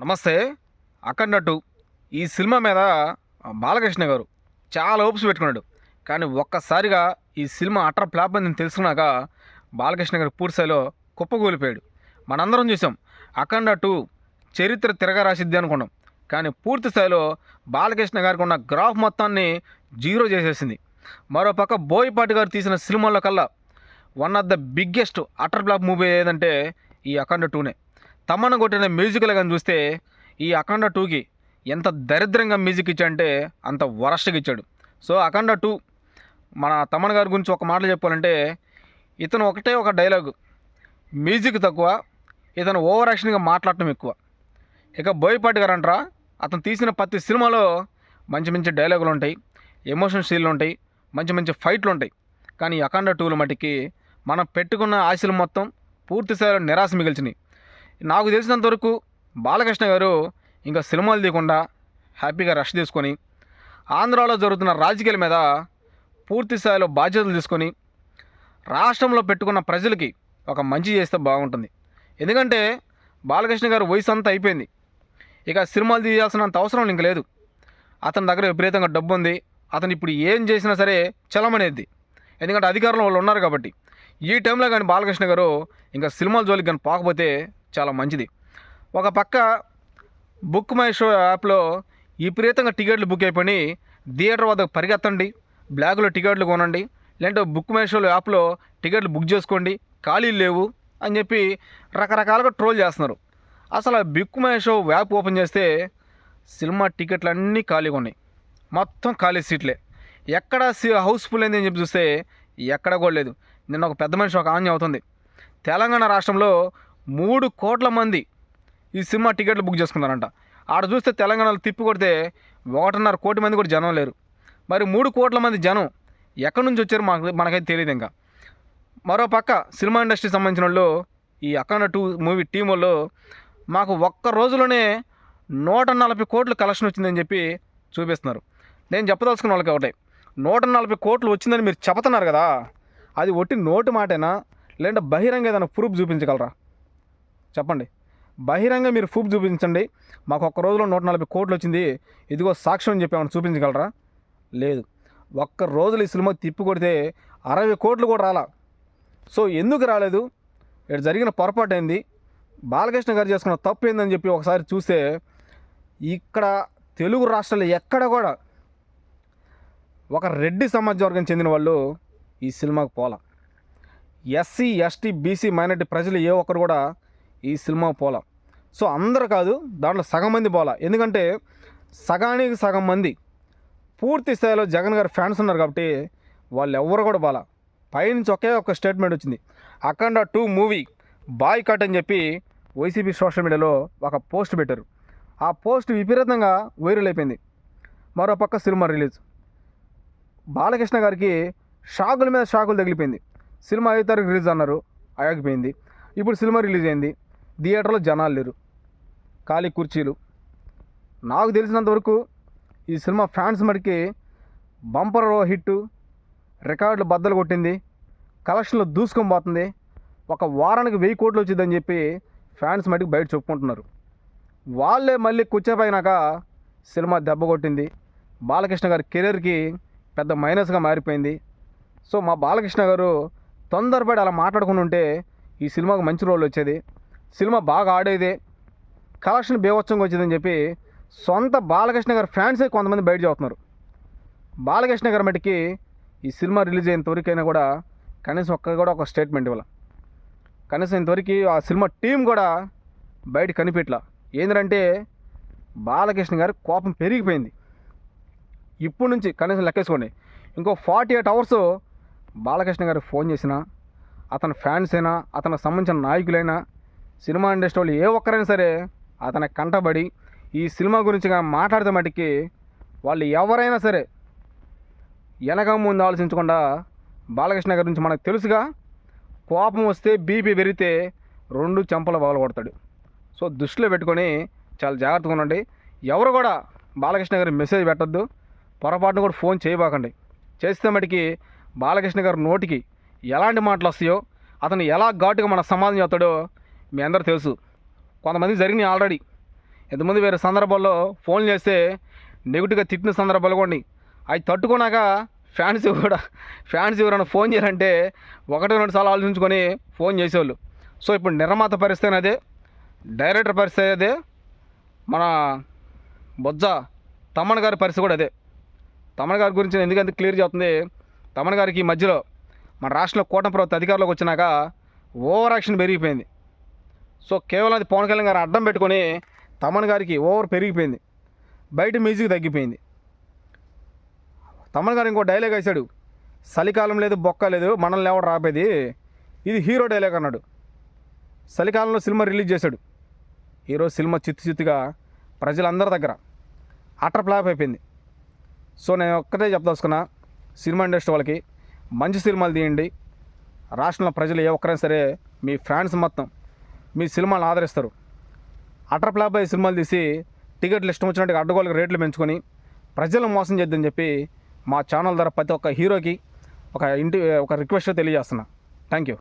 నమస్తే. అక్కడట్టు ఈ సినిమా మీద బాలకృష్ణ గారు చాలా ఓప్స్ పెట్టుకున్నాడు. కానీ ఒక్కసారిగా ఈ సినిమా అటర్ ఫ్లాప్ అని తెలుసుకున్నాక బాలకృష్ణ గారు పూర్తిస్థాయిలో కుప్పగూలిపోయాడు మనందరం చూసాం. అఖండ టూ చరిత్ర తిరగరాసిద్ది అనుకున్నాం. కానీ పూర్తి స్థాయిలో బాలకృష్ణ గారికి ఉన్న గ్రాఫ్ మొత్తాన్ని జీరో చేసేసింది. మరోపక్క బోయపాటి గారు తీసిన సినిమాల్లో కల్లా one of the biggest utter flop movie ఏదంటే ఈ అఖండ టూనే తమను కొట్టిన మ్యూజిక్లు కానీ చూస్తే ఈ అఖండ టూకి ఎంత దరిద్రంగా మ్యూజిక్ ఇచ్చాడంటే అంత వరస్ట్గా ఇచ్చాడు. సో అఖండ టూ మన తమన్ గారి గురించి ఒక మాటలు చెప్పాలంటే ఇతను ఒకటే ఒక డైలాగు మ్యూజిక్ తక్కువ ఇతను ఓవర్ యాక్షన్గా మాట్లాడటం ఎక్కువ. ఇక బోయపాటి గారు అంటారా అతను తీసిన ప్రతి సినిమాలో మంచి మంచి డైలాగులు ఉంటాయి ఎమోషన్ సీన్లు ఉంటాయి మంచి మంచి ఫైట్లు ఉంటాయి. కానీ ఈ అఖండ టూలు మటుకి మనం పెట్టుకున్న ఆశలు మొత్తం పూర్తి స్థాయిలో నిరాశ మిగిల్చినాయి నాకు తెలిసినంత వరకు బాలకృష్ణ గారు ఇంకా సినిమాలు తీయకుండా హ్యాపీగా రష్ తీసుకొని ఆంధ్రాలో జరుగుతున్న రాజకీయాల మీద పూర్తి స్థాయిలో బాధ్యతలు తీసుకొని రాష్ట్రంలో పెట్టుకున్న ప్రజలకి ఒక మంచి చేస్తే బాగుంటుంది. ఎందుకంటే బాలకృష్ణ గారు వయసు అంతా అయిపోయింది. ఇక సినిమాలు తీయాల్సినంత అవసరం ఇంక లేదు. అతని దగ్గర విపరీతంగా డబ్బు ఉంది. అతను ఇప్పుడు ఏం చేసినా సరే చలమనేది. ఎందుకంటే అధికారంలో వాళ్ళు ఉన్నారు కాబట్టి. ఈ టైంలో కానీ బాలకృష్ణ గారు ఇంకా సినిమాల జోలికి కానీ పోకపోతే చాలా మంచిది. ఒక పక్క బుక్ మై షో యాప్లో విపరీతంగా టికెట్లు బుక్ అయిపోయి థియేటర్ వద్దకు పరిగెత్తండి. బ్లాక్లో టికెట్లు కొనండి. లేదంటే బుక్ మై షో యాప్లో టికెట్లు బుక్ చేసుకోండి. ఖాళీలు లేవు అని చెప్పి రకరకాలుగా ట్రోల్ చేస్తున్నారు. అసలు book my show app open చేస్తే సినిమా టికెట్లు అన్నీ ఖాళీగా ఉన్నాయి. మొత్తం ఖాళీ సీట్లే. ఎక్కడ హౌస్ఫుల్ అయింది అని చెప్పి చూస్తే ఎక్కడ కూడా లేదు. నిన్న ఒక పెద్ద మనిషి ఒక ఆన్య అవుతుంది. తెలంగాణ రాష్ట్రంలో మూడు కోట్ల మంది ఈ సినిమా టికెట్లు బుక్ చేసుకున్నారంట. ఆడ చూస్తే తెలంగాణలో తిప్పి కొడితే ఒకటిన్నర కోటి మంది కూడా జనం లేరు. మరి మూడు కోట్ల మంది జనం ఎక్కడి నుంచి వచ్చారు మాకు మనకైతే తెలియదు ఇంకా. మరో పక్క సినిమా ఇండస్ట్రీకి సంబంధించిన వాళ్ళు ఈ అఖండ టూ మూవీ టీం వాళ్ళు మాకు ఒక్క రోజులోనే నూట నలభై కోట్లు కలెక్షన్ వచ్చిందని చెప్పి చూపిస్తున్నారు. నేను చెప్పదలుచుకున్న వాళ్ళకి ఒకటే నూట నలభై కోట్లు వచ్చిందని మీరు చెబుతున్నారు కదా అది ఒట్టి నోటి మాటేనా? లేదంటే బహిరంగ ఏదైనా ప్రూఫ్ చూపించగలరా? చెప్పండి. బహిరంగ మీరు ఫూప్ చూపించండి. మాకు ఒక్క రోజులో నూట నలభై కోట్లు వచ్చింది. ఇదిగో సాక్ష్యం అని చెప్పి ఏమైనా చూపించగలరా? లేదు. ఒక్క రోజులు ఈ సినిమా తిప్పి కొడితే అరవై కోట్లు కూడా రాలా. సో ఎందుకు రాలేదు? ఇక్కడ జరిగిన పొరపాటు ఏంది? బాలకృష్ణ గారు చేసుకున్న తప్పు ఏందని చెప్పి ఒకసారి చూస్తే ఇక్కడ తెలుగు రాష్ట్రాలు ఎక్కడ కూడా ఒక రెడ్డి సమాజ వర్గం చెందిన వాళ్ళు ఈ సినిమాకు పోల. ఎస్సీ ఎస్టీ బీసీ మైనార్టీ ప్రజలు ఏ ఒక్కరు కూడా ఈ సినిమా పోల. సో అందరు కాదు దాంట్లో సగం మంది పోల. ఎందుకంటే సగానికి సగం మంది పూర్తి స్థాయిలో జగన్ గారి ఫ్యాన్స్ ఉన్నారు కాబట్టి వాళ్ళు ఎవరు కూడా బాల పైనుంచి ఒకే ఒక స్టేట్మెంట్ వచ్చింది. Akhanda two movie boycott అని చెప్పి వైసీపీ సోషల్ మీడియాలో ఒక పోస్ట్ పెట్టారు. ఆ పోస్ట్ విపరీతంగా వైరల్ అయిపోయింది. మరో పక్క సినిమా రిలీజ్. బాలకృష్ణ గారికి షాకుల మీద షాకులు తగిలిపోయింది. సినిమా ఐదు తారీఖు రిలీజ్ అన్నారు ఆగిపోయింది. ఇప్పుడు సినిమా రిలీజ్ అయింది. థియేటర్లో జనాలు లేరు. ఖాళీ కుర్చీలు. నాకు తెలిసినంతవరకు ఈ సినిమా ఫ్యాన్స్ మటుకి బంపర్ హిట్ రికార్డులు బద్దలు కొట్టింది కలెక్షన్లు దూసుకొని పోతుంది ఒక వారానికి వెయ్యి కోట్లు వచ్చిందని చెప్పి ఫ్యాన్స్ మటుకు బయట చెప్పుకుంటున్నారు. వాళ్ళే మళ్ళీ కూర్చోపోయినాక సినిమా దెబ్బ కొట్టింది. బాలకృష్ణ గారి కెరీర్కి పెద్ద మైనస్గా మారిపోయింది. సో మా బాలకృష్ణ గారు తొందరపడి అలా మాట్లాడుకుని ఉంటే ఈ సినిమాకు మంచి రోల్ వచ్చేది. సినిమా బాగా ఆడేదే. కలెక్షన్ బేవచ్చంగా వచ్చిందని చెప్పి సొంత బాలకృష్ణ గారి ఫ్యాన్సే కొంతమంది బయట చేస్తున్నారు. బాలకృష్ణ గారి మటుకి ఈ సినిమా రిలీజ్ అయినంతవరకైనా కూడా కనీసం ఒక్క కూడా ఒక స్టేట్మెంట్ ఇవ్వాలి. కనీసం ఇంతవరకు ఆ సినిమా టీం కూడా బయట కనిపెట్ల. ఏంటంటే బాలకృష్ణ గారి కోపం పెరిగిపోయింది. ఇప్పుడు నుంచి కనీసం లెక్కేసుకోండి. ఇంకో ఫార్టీ ఎయిట్ అవర్స్ బాలకృష్ణ గారికి ఫోన్ చేసినా అతని ఫ్యాన్స్ అయినా అతనికి సంబంధించిన నాయకులైనా సినిమా ఇండస్ట్రీ వాళ్ళు ఏ ఒక్కరైనా సరే అతని కంటబడి ఈ సినిమా గురించి కానీ మాట్లాడితే మటుకి వాళ్ళు ఎవరైనా సరే వెనక ముందు ఆలోచించకుండా బాలకృష్ణ గారి గురించి మనకు తెలుసుగా కోపం వస్తే బీపీ పెరిగితే రెండు చెంపలు పగల కొడతాడు. సో దృష్టిలో పెట్టుకొని చాలా జాగ్రత్తగా ఉండండి. ఎవరు కూడా బాలకృష్ణ గారి మెసేజ్ పెట్టద్దు. పొరపాటున కూడా ఫోన్ చేయబాకండి. చేస్తే మటుకి బాలకృష్ణ గారి నోటికి ఎలాంటి మాటలు వస్తాయో అతను ఎలా ఘాటుగా మన సమాధానం చెప్తాడో మీ అందరూ తెలుసు. కొంతమంది జరిగినాయి ఆల్రెడీ. ఎంతమంది వేరే సందర్భాల్లో ఫోన్ చేస్తే నెగిటివ్గా తిట్టిన సందర్భాలు కూడా అవి తట్టుకున్నాక ఫ్యాన్స్ కూడా ఫ్యాన్స్ ఎవరైనా ఫోన్ చేయాలంటే ఒకటి రెండు సార్లు ఆలోచించుకొని ఫోన్ చేసేవాళ్ళు. సో ఇప్పుడు నిర్మాత పరిస్థితి అదే డైరెక్టర్ పరిస్థితి అదే మన బొజ్జ తమ్మన్ గారి పరిస్థితి కూడా అదే. తమన్ గారి గురించి ఎందుకంత ఎందుకంటే క్లియర్ చేస్తుంది తమన్ గారికి ఈ మధ్యలో మన రాష్ట్రంలో కూటమి ప్రభుత్వ అధికారంలోకి వచ్చినాక ఓవర్ యాక్షన్ పెరిగిపోయింది. సో కేవలం అది పవన్ కళ్యాణ్ గారు అడ్డం పెట్టుకొని తమన్ గారికి ఓవర్ పెరిగిపోయింది. బయట మ్యూజిక్ తగ్గిపోయింది. తమన్ గారు ఇంకో డైలాగ్ వేశాడు. చలికాలం లేదు బొక్క లేదు మనల్ని ఎవడు రాపేది? ఇది హీరో డైలాగ్ అన్నాడు. చలికాలంలో సినిమా రిలీజ్ చేశాడు. ఈరోజు సినిమా చిత్తు చిత్తుగా ప్రజలందరి దగ్గర అటర్ ఫ్లాప్ అయిపోయింది. సో నేను ఒక్కటే చెప్పదలుచుకున్నా సినిమా ఇండస్ట్రీ వాళ్ళకి మంచి సినిమాలు తీయండి. రాష్ట్రంలో ప్రజలు ఏ ఒక్కరైనా సరే మీ ఫ్యాన్స్ మొత్తం మీ సినిమాలను ఆదరిస్తారు. అటర్ ఫ్లాప్ అయ్యే సినిమాలు తీసి టికెట్లు ఇష్టం వచ్చినట్టుగా అడ్డగోలుగా రేట్లు పెంచుకొని ప్రజలను మోసం చేద్దని చెప్పి మా ఛానల్ ద్వారా ప్రతి ఒక్క హీరోకి ఒక ఇంటి ఒక రిక్వెస్ట్ తెలియజేస్తున్నా. Thank you